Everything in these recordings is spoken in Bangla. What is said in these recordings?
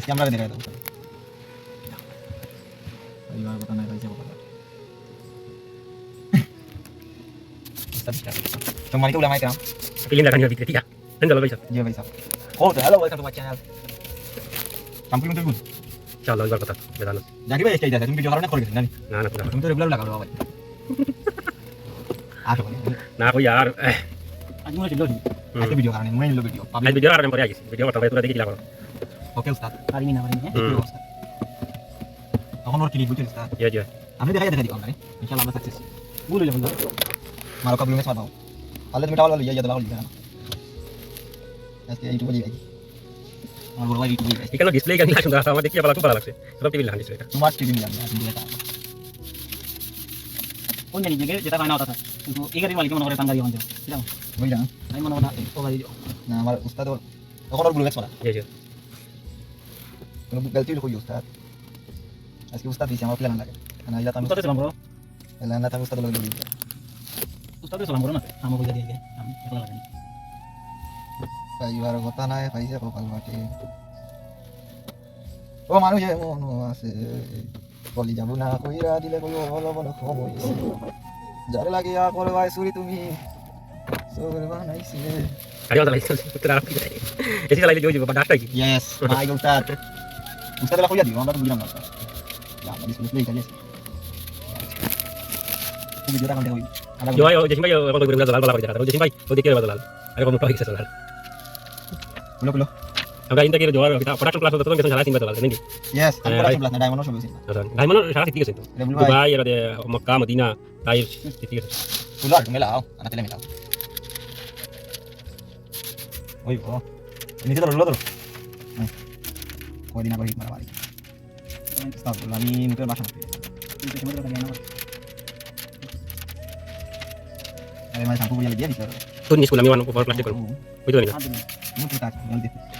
ক্যামেরা দেখা দেবো পরিবার কথা না কইছে কথা তোমার কি উলামাই কাম পিলিন লাগা নিবি ঠিক আছে হ্যাঁ ভাই সাহেব জি ভাই সাহেব ও তো hello welcome to my channel compliment good চলো এবার কথা বেদাল জানি ভাই এই তুমি ভিডিও কারণে করে গেছিস জানি না না তুমি তো রেগুলার লাগাও ভাই আসো না কই আর আজ মনে হচ্ছে আজকে ভিডিও কারণে মনে নিলো video Ada video orang yang korea guys. Video pertama itu tadi kita lakukan. Okay উস্তাদ পারিনি না পারিনি হুম। তখন ওর ক্লিক বুঝছেন উস্তাদ Iya, iya. আমি দেখাই দেখা দিই আমরা ইনশাআল্লাহ আমরা সাকসেস ভুল হইলে বন্ধু মারো কাবলু মে সাদাও আল্লাহ তুমি টাওয়াল লিয়া জাদা লিয়া আজকে ইউটিউবে লিয়া আমার বড় ভাই ইউটিউবে লিয়া Ikan lo display kan langsung dah sama dia apa langsung Sebab TV lah display. তোমার টিভি নিলাম আমি এটা কোন জানি জায়গায় যেটা বায়না হতা কিন্তু এই গাড়ির মালিক মনে করে টাঙ্গারি হন যাও বুঝলা আমি মনে হয় ও গাড়ি না আমার উস্তাদ তখন ওর পড়া Iya, iya. কোনো গলতি হই উস্তাদ আজকে উস্তাদ দিছে আমার প্ল্যান লাগে না ইলা আমি উস্তাদে সালাম করো প্ল্যান না আমি উস্তাদ লগে দিই উস্তাদে সালাম করো না আমার কইয়া দিয়ে আমি একলা লাগানি পাইবার কথা নাই পাইছে কপাল বাটে ও মানুষ আছে বলি যাব না কইরা দিলে কই বলো বলো সময় যারে লাগিয়া করবাই চুরি তুমি সবরে বানাইছে Ada orang lain. Kita apa kita. Jadi lain jauh juga pada lagi. Yes, my ustad. Ustad lah kuliah di, orang baru bilang nggak usah. Ya, nggak disebut display aja sih. Aku video kan tahu. Ada Yo ayo jadi bayi kalau berbeda dalal bala kerja. Jadi bayi, kalau dikira dalal. Ayo kamu tahu kisah dalal. belum ওকে ইনটা কিরে জোয়ার ওটা প্রোডাকশন ক্লাস হতো তখন কেন সালাতিন বাতাল নাকি यस a ni escuela, mi bien. Bien.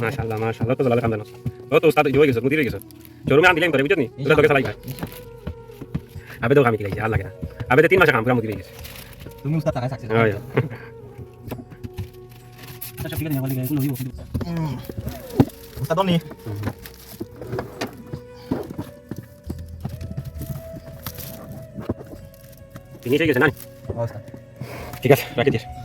Masya Allah, masya Allah, itu selalu kandang. Oh, tuh, satu juga gitu, sebelum tiga gitu. Coba main ambil yang tadi, nih. A ver, toca mi clay, la queda. A ver, te tienes la cámara, mi clay. Tú me gusta esa acceso. No, yo. Está Tony. Finís ellos en año. Ahí está. Chicas, la que tienes.